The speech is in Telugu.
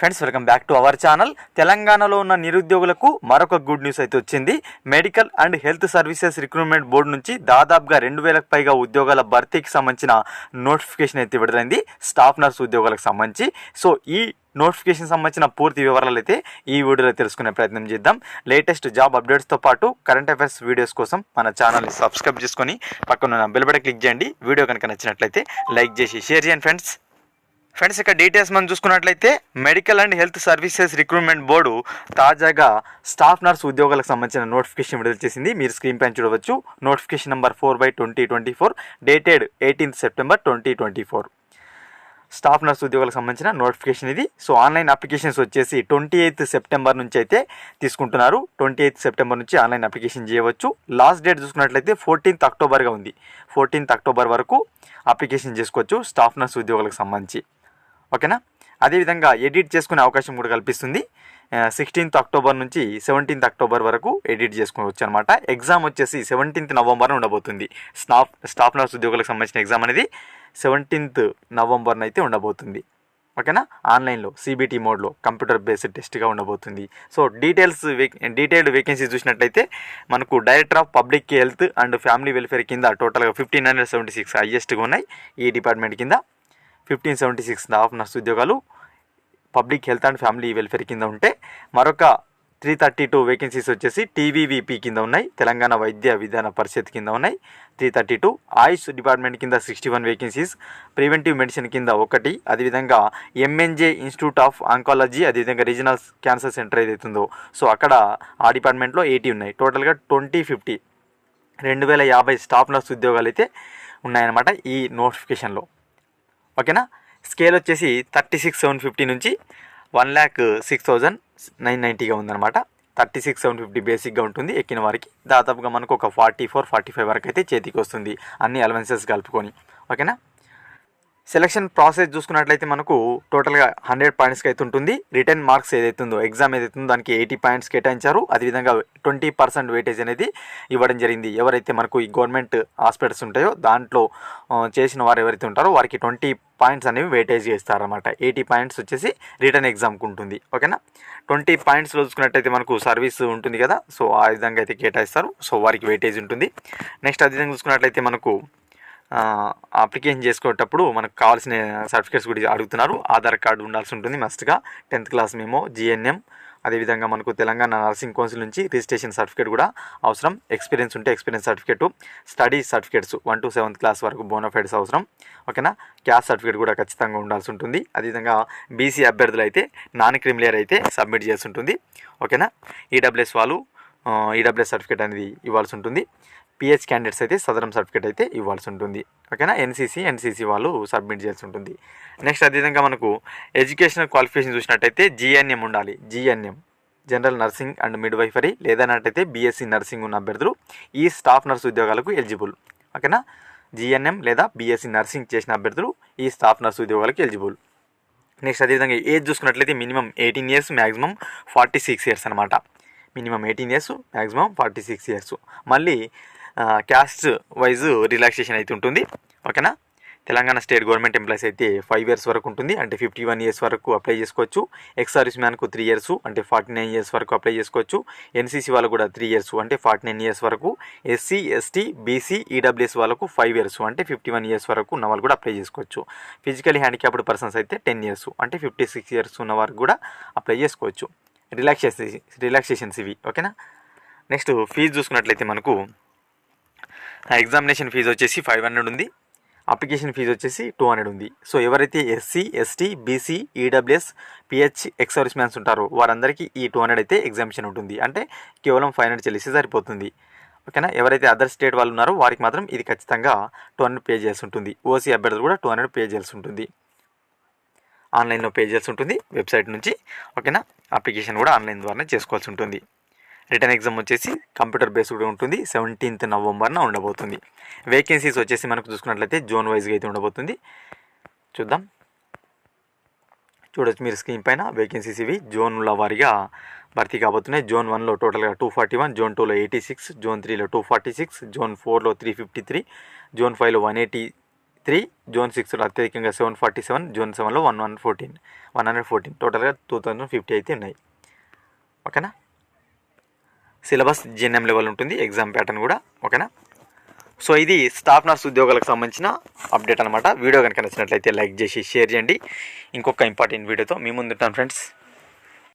Friends welcome back to our channel తెలంగాణలో ఉన్న నిరుద్యోగులకు మరొక గుడ్ న్యూస్ అయితే వచ్చింది. Medical and health services recruitment board నుంచి దాదాపుగా రెండు వేలకు పైగా ఉద్యోగాల భర్తీకి సంబంధించిన నోటిఫికేషన్ అయితే విడుదలైంది. స్టాఫ్ నర్స్ ఉద్యోగాలకు సంబంధించి. సో ఈ నోటిఫికేషన్ సంబంధించిన పూర్తి వివరాలు అయితే ఈ వీడియోలో తెలుసుకునే ప్రయత్నం చేద్దాం. లేటెస్ట్ జాబ్ అప్డేట్స్తో పాటు కరెంట్ అఫైర్స్ వీడియోస్ కోసం మన ఛానల్ని సబ్స్క్రైబ్ చేసుకొని పక్కన ఉన్న క్లిక్ చేయండి. వీడియో కనుక నచ్చినట్లయితే లైక్ చేసి షేర్ చేయండి ఫ్రెండ్స్ ఫ్రెండ్స్ ఇక్కడ డీటెయిల్స్ మనం చూసుకున్నట్లయితే medical and health services recruitment board తాజాగా స్టాఫ్ నర్స్ ఉద్యోగాలకు సంబంధించిన నోటిఫికేషన్ విడుదల చేసింది. మీరు స్క్రీన్ పైన చూడవచ్చు. Notification number four by twenty twenty four dated eighteenth September twenty twenty four staff nurse ఉద్యోగాలకు సంబంధించిన నోటిఫికేషన్ ఇది. సో ఆన్లైన్ అప్లికేషన్స్ వచ్చేసి ట్వంటీ ఎయిత్ సెప్టెంబర్ నుంచి అయితే తీసుకుంటున్నారు. ట్వంటీ ఎయిత్ సెప్టెంబర్ నుంచి ఆన్లైన్ అప్లికేషన్ చేయవచ్చు. లాస్ట్ డేట్ చూసుకున్నట్లయితే ఫోర్టీన్త్ అక్టోబర్గా ఉంది. ఫోర్టీన్త్ అక్టోబర్ వరకు అప్లికేషన్ చేసుకోవచ్చు స్టాఫ్ నర్స్ ఉద్యోగాలకు సంబంధించి. ఓకేనా? అదేవిధంగా ఎడిట్ చేసుకునే అవకాశం కూడా కల్పిస్తుంది. సిక్స్టీన్త్ అక్టోబర్ నుంచి సెవెంటీన్త్ అక్టోబర్ వరకు ఎడిట్ చేసుకోవచ్చు అనమాట ఎగ్జామ్ వచ్చేసి సెవెంటీన్త్ నవంబర్ ఉండబోతుంది. స్టాఫ్ స్టాఫ్ నర్స్ ఉద్యోగులకు సంబంధించిన ఎగ్జామ్ అనేది సెవెంటీన్త్ నవంబర్న అయితే ఉండబోతుంది. ఓకేనా? ఆన్లైన్లో సిబిటీ మోడ్లో కంప్యూటర్ బేస్డ్ టెస్ట్గా ఉండబోతుంది. సో డీటెయిల్స్ డీటెయిల్డ్ వేకెన్సీ చూసినట్లయితే మనకు director of public health and family welfare కింద టోటల్గా ఫిఫ్టీన్ హండ్రెడ్ సెవెంటీ సిక్స్ హైయెస్ట్గా ఉన్నాయి ఈ డిపార్ట్మెంట్ కింద. Fifteen seventy six staff nurse ఉద్యోగాలు public health and family welfare కింద ఉంటే మరొక త్రీ థర్టీ టూ వేకెన్సీస్ వచ్చేసి టీవీవీపీ కింద ఉన్నాయి తెలంగాణ వైద్య విధాన పరిషత్ కింద ఉన్నాయి three thirty two AYUSH department కింద sixty one vacancies preventive medicine కింద ఒకటి అదేవిధంగా ఎంఎన్జే ఇన్స్టిట్యూట్ ఆఫ్ ఆంకాలజీ అదేవిధంగా రీజనల్ క్యాన్సర్ సెంటర్ ఏదైతుందో సో అక్కడ ఆ డిపార్ట్మెంట్లో ఎయిటీ ఉన్నాయి. టోటల్గా ట్వంటీ ఫిఫ్టీ రెండు వేల యాభై స్టాఫ్ నర్స్ ఉద్యోగాలు అయితే ఉన్నాయన్నమాట ఈ నోటిఫికేషన్లో ఓకేనా? స్కేల్ వచ్చేసి థర్టీ సిక్స్ సెవెన్ ఫిఫ్టీ నుంచి one lakh six thousand nine నైంటీగా ఉందన్నమాట. థర్టీ సిక్స్ సెవెన్ ఫిఫ్టీ బేసిక్గా ఉంటుంది. ఎక్కిన వారికి దాదాపుగా మనకు ఒక ఫార్టీ ఫోర్ ఫార్టీ ఫైవ్ వరకు అయితే చేతికి వస్తుంది. అన్ని అలవెన్సెస్ కలుపుకొని. ఓకేనా? సెలక్షన్ ప్రాసెస్ చూసుకున్నట్లయితే మనకు టోటల్గా హండ్రెడ్ పాయింట్స్కి అయితే ఉంటుంది. రిటర్న్ మార్క్స్ ఏదైతే ఉందో ఎగ్జామ్ ఏదైతే ఉందో దానికి ఎయిటీ పాయింట్స్ కేటాయించారు. అదేవిధంగా ట్వంటీ పర్సెంట్ వెయిటేజ్ అనేది ఇవ్వడం జరిగింది. ఎవరైతే మనకు ఈ గవర్నమెంట్ హాస్పిటల్స్ ఉంటాయో దాంట్లో చేసిన వారు ఎవరైతే ఉంటారో వారికి ట్వంటీ పాయింట్స్ అనేవి వెయిటేజ్ చేస్తారన్నమాట. ఎయిటీ పాయింట్స్ వచ్చేసి రిటర్న్ ఎగ్జామ్కి ఉంటుంది. ఓకేనా? ట్వంటీ పాయింట్స్లో చూసుకున్నట్టయితే మనకు సర్వీస్ ఉంటుంది కదా. సో ఆ విధంగా అయితే కేటాయిస్తారు. సో వారికి వెయిటేజ్ ఉంటుంది. నెక్స్ట్ అదేవిధంగా చూసుకున్నట్లయితే మనకు అప్లికేషన్ చేసుకునేటప్పుడు మనకు కావాల్సిన సర్టిఫికేట్స్ కూడా అడుగుతున్నారు. ఆధార్ కార్డు ఉండాల్సి ఉంటుంది మస్ట్గా టెన్త్ క్లాస్ మేము జిఎన్ఎం అదేవిధంగా మనకు తెలంగాణ నర్సింగ్ కౌన్సిల్ నుంచి రిజిస్ట్రేషన్ సర్టిఫికేట్ కూడా అవసరం. ఎక్స్పీరియన్స్ ఉంటే experience certificate study certificates one to seventh class వరకు బోనఫైడ్స్ అవసరం. ఓకేనా క్యాస్ట్ సర్టిఫికేట్ కూడా ఖచ్చితంగా ఉండాల్సి ఉంటుంది. అదేవిధంగా బీసీ అభ్యర్థులు అయితే నాన్ క్రిమిలియర్ అయితే సబ్మిట్ చేసి ఉంటుంది. ఓకేనా ఈడబ్ల్యూఎస్ వాళ్ళు ఈడబ్ల్యూఎస్ సర్టిఫికేట్ అనేది ఇవ్వాల్సి ఉంటుంది. పిహెచ్ క్యాండిడేట్స్ అయితే సదరం సర్టిఫికేట్ అయితే ఇవ్వాల్సి ఉంటుంది. ఓకేనా? ఎన్సీసీ ఎన్సీసీ వాళ్ళు సబ్మిట్ చేయాల్సి ఉంటుంది. నెక్స్ట్ అదేవిధంగా మనకు ఎడ్యుకేషనల్ క్వాలిఫికేషన్ చూసినట్టయితే జిఎన్ఎం ఉండాలి. GNM general nursing and midwifery లేదన్నట్టయితే BSc nursing ఉన్న అభ్యర్థులు ఈ స్టాఫ్ నర్స్ ఉద్యోగాలకు ఎలిజిబుల్ ఓకేనా? జిఎన్ఎం లేదా బీఎస్సీ నర్సింగ్ చేసిన అభ్యర్థులు ఈ స్టాఫ్ నర్స్ ఉద్యోగాలకు ఎలిజిబుల్ నెక్స్ట్ అదేవిధంగా ఏజ్ చూసుకున్నట్లయితే minimum eighteen years maximum forty six years అనమాట minimum eighteen years maximum forty six years మళ్ళీ క్యాస్ట్ వైజ్ రిలాక్సేషన్ అయితే ఉంటుంది. ఓకేనా తెలంగాణ స్టేట్ గవర్నమెంట్ ఎంప్లాయీస్ అయితే ఫైవ్ ఇయర్స్ వరకు ఉంటుంది. అంటే ఫిఫ్టీ వన్ ఇయర్స్ వరకు అప్లై చేసుకోవచ్చు. ఎక్స్ సర్వీస్ మ్యాన్కు త్రీ ఇయర్స్ అంటే ఫార్టీ నైన్ ఇయర్స్ వరకు అప్లై చేసుకోవచ్చు. ఎన్సీసీ వాళ్ళు కూడా త్రీ ఇయర్స్ అంటే ఫార్టీ నైన్ ఇయర్స్ వరకు ఎస్సీ ఎస్టీ బీసీ ఈడబ్ల్యూఎస్ వాళ్ళకు ఫైవ్ ఇయర్స్ అంటే ఫిఫ్టీ వన్ ఇయర్స్ వరకు ఉన్న వాళ్ళు కూడా అప్లై చేసుకోవచ్చు. ఫిజికలీ హ్యాండిక్యాప్డ్ పర్సన్స్ అయితే టెన్ ఇయర్స్ అంటే ఫిఫ్టీ సిక్స్ ఇయర్స్ ఉన్న వారికి కూడా అప్లై చేసుకోవచ్చు. రిలాక్సేషన్ రిలాక్సేషన్స్ ఇవి ఓకేనా నెక్స్ట్ ఫీజు చూసుకున్నట్లయితే మనకు ఎగ్జామినేషన్ ఫీజు వచ్చేసి ఫైవ్ హండ్రెడ్ ఉంది. అప్లికేషన్ ఫీజు వచ్చేసి టూ హండ్రెడ్ ఉంది. సో ఎవరైతే SC ST BC EWS PH ex service mans ఉంటారో వారందరికీ ఈ టూ హండ్రెడ్ అయితే ఎగ్జామిషన్ ఉంటుంది. అంటే కేవలం ఫైవ్ హండ్రెడ్ చెల్లిస్తే సరిపోతుంది. ఓకేనా ఎవరైతే అదర్ స్టేట్ వాళ్ళు ఉన్నారో వారికి మాత్రం ఇది ఖచ్చితంగా టూ హండ్రెడ్ పే చేయాల్సి ఉంటుంది. ఓసీ అభ్యర్థులు కూడా టూ హండ్రెడ్ పే చేయాల్సి ఉంటుంది. ఆన్లైన్లో పే చేయాల్సి ఉంటుంది. వెబ్సైట్ నుంచి. ఓకేనా అప్లికేషన్ కూడా ఆన్లైన్ ద్వారానే చేసుకోవాల్సి ఉంటుంది. రిటర్న్ ఎగ్జామ్ వచ్చేసి కంప్యూటర్ బేస్డ్ కూడా ఉంటుంది. సెవెంటీన్త్ నవంబర్న ఉండబోతుంది. వేకెన్సీస్ వచ్చేసి మనకు చూసుకున్నట్లయితే జోన్ వైజ్గా అయితే ఉండబోతుంది. చూద్దాం. చూడొచ్చు మీరు స్క్రీన్ పైన వేకెన్సీస్ ఇవి. జోన్ల వారీగా భర్తీ కాబోతున్నాయి. జోన్ వన్లో టోటల్గా టూ ఫార్టీ వన్ జోన్ టూలో ఎయిటీ సిక్స్ జోన్ త్రీలో టూ ఫార్టీ సిక్స్ జోన్ ఫోర్లో త్రీ ఫిఫ్టీ త్రీ జోన్ ఫైవ్లో వన్ ఎయిటీ త్రీ జోన్ సిక్స్లో అత్యధికంగా సెవెన్ ఫార్టీ సెవెన్ జోన్ సెవెన్లో one one fourteen one hundred fourteen టోటల్గా టూ థౌజండ్ ఫిఫ్టీ అయితే ఉన్నాయి. ఓకేనా? సిలబస్ జిఎన్ఎం లెవెల్ ఉంటుంది ఎగ్జామ్ ప్యాటర్న్ కూడా ఓకేనా? సో ఇది స్టాఫ్ నర్స్ ఉద్యోగాలకు సంబంధించిన అప్డేట్ అనమాట వీడియో కనుక నచ్చినట్లయితే లైక్ చేసి షేర్ చేయండి. ఇంకొక ఇంపార్టెంట్ వీడియోతో మీ ముందుంటాను ఫ్రెండ్స్.